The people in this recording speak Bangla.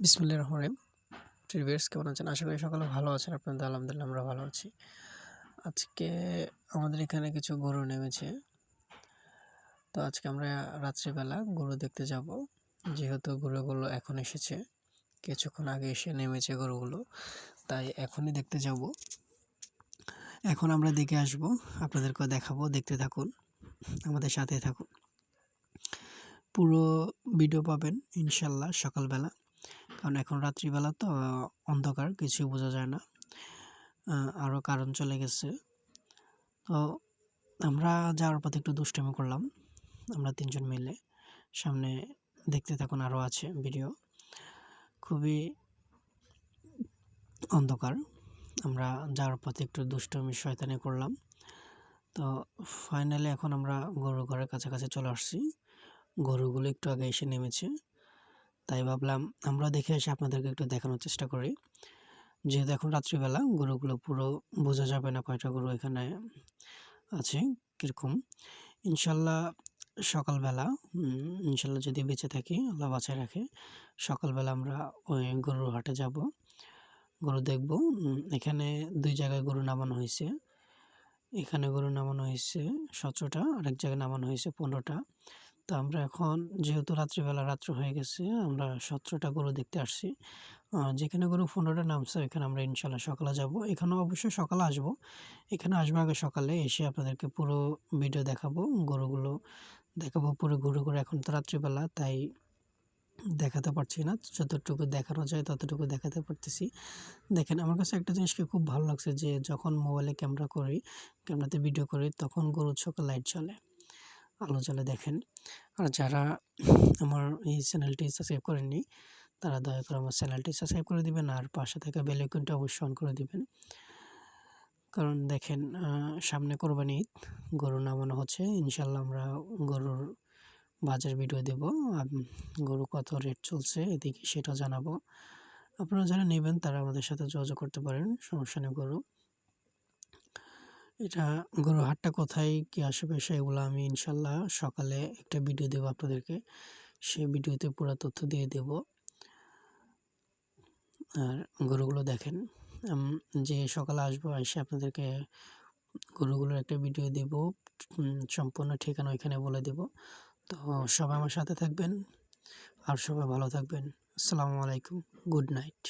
বিসমুল্লাহ রহমান রহিম। প্রিভিয়ার্স কেমন আছেন? আশা করি সকালে ভালো আছেন। আপনাদের আলহামদুলিল্লাহ আমরা ভালো আছি। আজকে আমাদের এখানে কিছু গরু নেমেছে। তো আজকে আমরা রাত্রিবেলা গরু দেখতে যাব। যেহেতু গরুগুলো এখন এসেছে, কিছুক্ষণ আগে এসে নেমেছে গরুগুলো, তাই এখনই দেখতে যাব। এখন আমরা দেখে আসব, আপনাদেরকেও দেখাবো। দেখতে থাকুন, আমাদের সাথে থাকুন। পুরো ভিডিও পাবেন, ইনশাল্লাহ, সকালবেলা। কারণ এখন রাত্রিবেলা তো অন্ধকার কিছু বোঝা যায় না। আরও কারণ চলে গেছে। তো আমরা যাওয়ার পথে একটু দুষ্টামি করলাম। আমরা তিনজন মিলে সামনে দেখতে থাকুন আরও আছে ভিডিও। খুবই অন্ধকার। আমরা যাওয়ার পথে একটু দুষ্টমি শয়তানি করলাম। তো ফাইনালি এখন আমরা গরু ঘরের কাছাকাছি চলে আসছি। গরুগুলো একটু আগে এসে নেমেছে। তাই ভাবলাম আমরা দেখে এসে আপনাদেরকে একটু দেখানোর চেষ্টা করি। যেহেতু এখন রাত্রিবেলা, গরুগুলো পুরো বোঝা যাবে না কয়টা গরু এখানে আছে, কীরকম। ইনশাল্লাহ সকালবেলা ইনশাল্লাহ যদি বেঁচে থাকি, আল্লাহ বাঁচায় রাখে, সকালবেলা আমরা ওই গরুর হাটে যাব। গরু দেখব এখানে দুই জায়গায় গরু নামানো হয়েছে। এখানে গরু নামানো হয়েছে সতেরোটা, আরেক জায়গায় নামানো হয়েছে পনেরোটা। তো আমরা এখন যেহেতু রাত্রিবেলা রাত্র হয়ে গেছে, আমরা সতেরোটা গরু দেখতে আসছি। যেখানে গরু পনেরোটা নামছে এখানে আমরা ইনশাল্লাহ সকালে যাব। এখানে অবশ্যই সকালে আসব। এখানে আসব আগে সকালে, এসে আপনাদেরকে পুরো ভিডিও দেখাবো, গরুগুলো দেখাবো পুরো ঘুরে এখন তো রাত্রিবেলা, তাই দেখাতে পারছি না। যতটুকু দেখানো যায় ততটুকু দেখাতে পারতেছি। দেখেন, আমার কাছে একটা জিনিসকে খুব ভালো লাগছে যে যখন মোবাইলে ক্যামেরা করি ক্যামেরাতে ভিডিও করি, তখন গরুর চোখে লাইট জ্বলে। আলো জ্বলে দেখেন। আর যারা আমার এই চ্যানেলটি সাবস্ক্রাইব করেননি, তারা দয়া করে আমার চ্যানেলটি সাবস্ক্রাইব করে দিবেন আর পাশে থাকা বেলাইকনটা অবশ্যই অন করে দিবেন। কারণ দেখেন সামনে কোরবানি ঈদ গরু নামানো হচ্ছে। ইনশাল্লাহ আমরা গরুর বাজার ভিডিও দেব। গরু কত রেট চলছে এদিকে সেটা জানাব। আপনারা যারা নেবেন, তারা আমাদের সাথে যোগাযোগ করতে পারেন, সমস্যা নেই গরু। এটা গরু হাটটা কোথায়, কি আসবে সেগুলো আমি ইনশাল্লাহ সকালে একটা ভিডিও দেবো আপনাদেরকে। সেই ভিডিওতে পুরো তথ্য দিয়ে দেব। আর গরুগুলো দেখেন যে সকালে আসব এসে আপনাদেরকে গরুগুলোর একটা ভিডিও দেব সম্পূর্ণ ঠিকানা ওইখানে বলে দেব। তো সবাই আমার সাথে থাকবেন, আর সবাই ভালো থাকবেন। আসসালামু আলাইকুম, গুড নাইট।